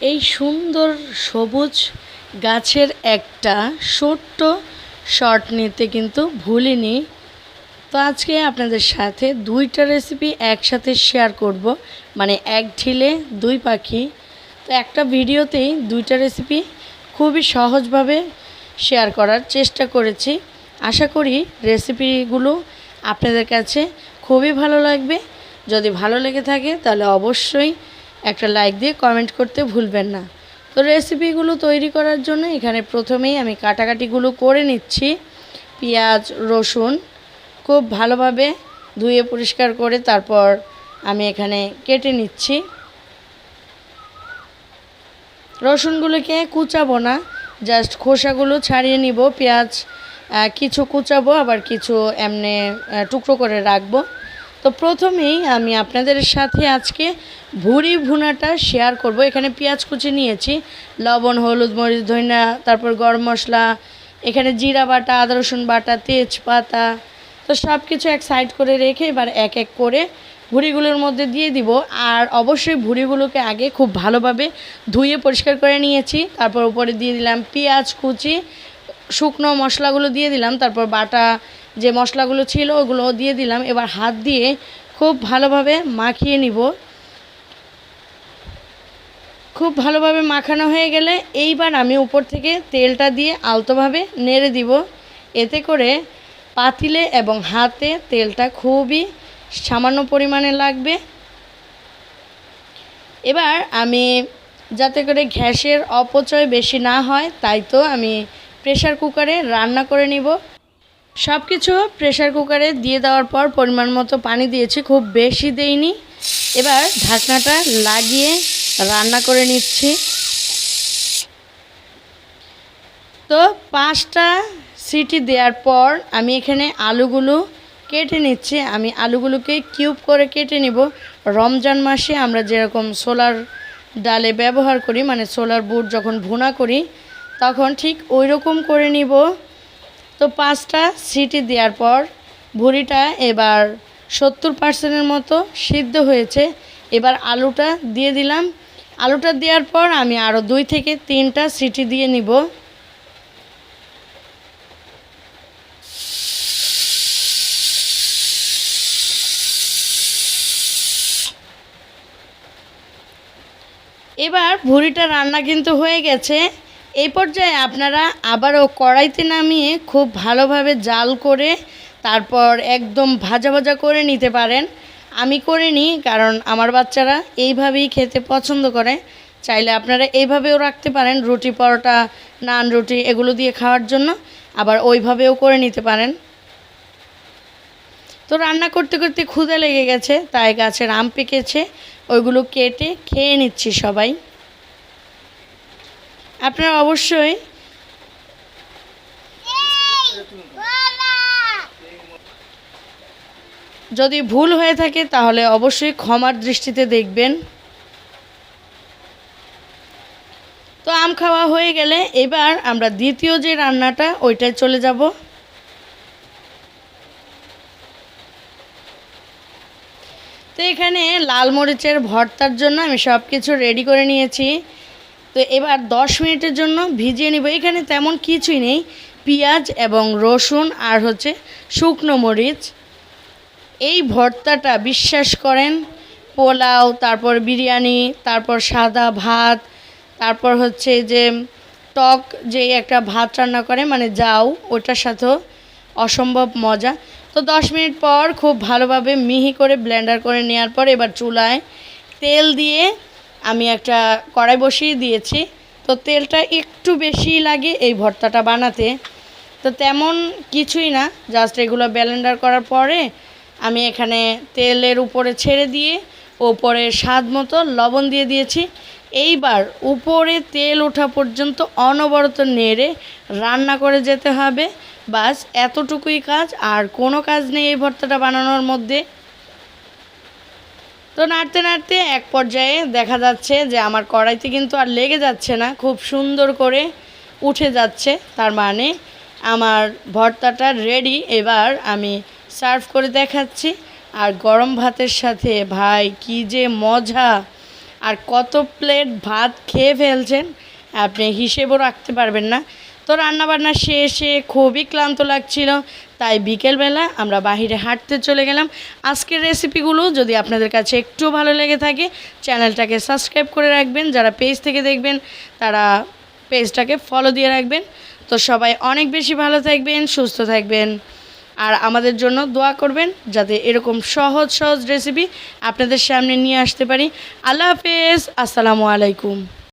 এই সুন্দর সবুজ গাছের একটা ছোট্ট শট নিতে কিন্তু ভুলিনি। তো আজকে আপনাদের সাথে দুইটা রেসিপি একসাথে শেয়ার করব। মানে এক ঢিলে দুই পাখি। তো একটা ভিডিওতেই দুইটা রেসিপি খুবই সহজভাবে শেয়ার করার চেষ্টা করেছি। আশা করি রেসিপিগুলো আপনাদের কাছে খুবই ভালো লাগবে। যদি ভালো লেগে থাকে তাহলে অবশ্যই একটা লাইক দিয়ে কমেন্ট করতে ভুলবেন না। তো রেসিপিগুলো তৈরি করার জন্য এখানে প্রথমেই আমি কাটাকাটিগুলো করে নিচ্ছি। পেঁয়াজ, রসুন খুব ভালোভাবে ধুয়ে পরিষ্কার করে তারপর আমি এখানে কেটে নিচ্ছি। রসুনগুলোকে কুচাবো না জাস্ট খোসাগুলো ছাড়িয়ে নিব। পেঁয়াজ কিছু কুচাবো, আবার কিছু এমনি টুকরো করে রাখব। তো প্রথমেই আমি আপনাদের সাথে আজকে ভুড়ি ভুনাটা শেয়ার করব। এখানে পেঁয়াজ কুচি নিয়েছি, লবণ, হলুদ, মরিচ, ধনিয়া, তারপর গরম মশলা, এখানে জিরা বাটা, আদা, রসুন বাটা, তেজপাতা, তো সব কিছু এক সাইড করে রেখে এবার এক এক করে ভুড়িগুলোর মধ্যে দিয়ে দিব। আর অবশ্যই ভুড়িগুলোকে আগে খুব ভালোভাবে ধুয়ে পরিষ্কার করে নিয়েছি। তারপর উপরে দিয়ে দিলাম পেঁয়াজ কুচি, শুকনো মশলাগুলো দিয়ে দিলাম, তারপর বাটা যে মশলাগুলো ছিল ওগুলো দিয়ে দিলাম। এবার হাত দিয়ে খুব ভালোভাবে মাখিয়ে নিব। খুব ভালোভাবে মাখানো হয়ে গেলে এইবার আমি উপর থেকে তেলটা দিয়ে আলতোভাবে নেড়ে দিব। এতে করে পাতিলে এবং হাতে তেলটা খুবই সামান্য পরিমাণে লাগবে। এবার আমি যাতে করে গ্যাসের অপচয় বেশি না হয়, তাই তো আমি প্রেশার কুকারে রান্না করে নিব। সব কিছু প্রেশার কুকারে দিয়ে দেওয়ার পর পরিমাণ মতো পানি দিয়েছি, খুব বেশি দেইনি। এবার ঢাকনাটা লাগিয়ে রান্না করে নিচ্ছি। তো পাঁচটা সিটি দেওয়ার পর আমি এখানে আলুগুলো কেটে নিচ্ছি। আমি আলুগুলোকে কিউব করে কেটে নিব। রমজান মাসে আমরা যেরকম সোলার ডালে ব্যবহার করি মানে সোলার বুট যখন ভুনা করি, তখন ঠিক ওই রকম করে নিব। তো পাঁচটা সিটি দেওয়ার পর ভুড়িটা এবার সত্তর পার্সেন্টের মতো সিদ্ধ হয়েছে। এবার আলুটা দিয়ে দিলাম। আলুটা দেওয়ার পর আমি আরও দুই থেকে তিনটা সিটি দিয়ে নিব। এবার ভুড়িটা রান্না কিন্তু হয়ে গেছে। এই পর্যায়ে আপনারা আবারও কড়াইতে নামিয়ে খুব ভালোভাবে জাল করে তারপর একদম ভাজা ভাজা করে নিতে পারেন। আমি করে নিই কারণ আমার বাচ্চারা এইভাবেই খেতে পছন্দ করে। চাইলে আপনারা এইভাবেও রাখতে পারেন, রুটি পরোটা, নান রুটি এগুলো দিয়ে খাওয়ার জন্য। আবার ওইভাবেও করে নিতে পারেন। তো রান্না করতে করতে ক্ষুদে লেগে গেছে, তাই গাছের আম পেকেছে। ওইগুলো কেটে খেয়ে নিচ্ছি সবাই। আপনারা অবশ্যই যদি ভুল হয়ে থাকে তাহলে অবশ্যই ক্ষমার দৃষ্টিতে দেখবেন। তো আম খাওয়া হয়ে গেলে এবার আমরা দ্বিতীয় যে রান্নাটা, ওইটায় চলে যাব। তো এখানে লাল মরিচের ভর্তার জন্য আমি সব কিছু রেডি করে নিয়েছি। তো এবার দশ মিনিটের জন্য ভিজিয়ে নিব। এখানে তেমন কিছুই নেই। পেঁয়াজ এবং রসুন আর হচ্ছে শুকনো মরিচ। এই ভর্তাটা বিশ্বাস করেন, পোলাও, তারপর বিরিয়ানি, তারপর সাদা ভাত, তারপর হচ্ছে যে টক যে একটা ভাত রান্না করে মানে যাও, ওটার সাথেও অসম্ভব মজা। তো দশ মিনিট পর খুব ভালোভাবে মিহি করে ব্লেন্ডার করে নেওয়ার পর এবার চুলায় তেল দিয়ে আমি একটা কড়াই বসিয়ে দিয়েছি। তো তেলটা একটু বেশি লাগে এই ভর্তাটা বানাতে। তো তেমন কিছুই না জাস্ট এগুলো ব্লেন্ডার করার পরে আমি এখানে তেলের উপরে ছেড়ে দিয়ে ওপরে স্বাদ মতো লবণ দিয়ে দিয়েছি। এইবার উপরে তেল ওঠা পর্যন্ত অনবরত নেড়ে রান্না করে যেতে হবে। বাস এতটুকুই কাজ, আর কোনো কাজ নেই এই ভর্তাটা বানানোর মধ্যে। তো নাড়তে নাড়তে এক পর্যায়ে দেখা যাচ্ছে যে আমার কড়াইতে কিন্তু আর লেগে যাচ্ছে না, খুব সুন্দর করে উঠে যাচ্ছে। তার মানে আমার ভর্তাটা রেডি এবার আমি সার্ভ করে দেখাচ্ছি। আর গরম ভাতের সাথে ভাই কি যে মজা! আর কত প্লেট ভাত খেয়ে ফেলছেন, আপনি হিসেবও রাখতে পারবেন না। তো রান্নাবান্না শেষে খুবই ক্লান্ত লাগছিল, তাই বিকেলবেলা আমরা বাহিরে হাঁটতে চলে গেলাম। আজকের রেসিপিগুলো যদি আপনাদের কাছে একটু ভালো লেগে থাকে, চ্যানেলটাকে সাবস্ক্রাইব করে রাখবেন। যারা পেজ থেকে দেখবেন, তারা পেজটাকে ফলো দিয়ে রাখবেন। তো সবাই অনেক বেশি ভালো থাকবেন, সুস্থ থাকবেন। আর আমাদের জন্য দোয়া করবেন যাতে এরকম সহজ সহজ রেসিপি আপনাদের সামনে নিয়ে আসতে পারি। আল্লাহ হাফেজ, আসসালামু আলাইকুম।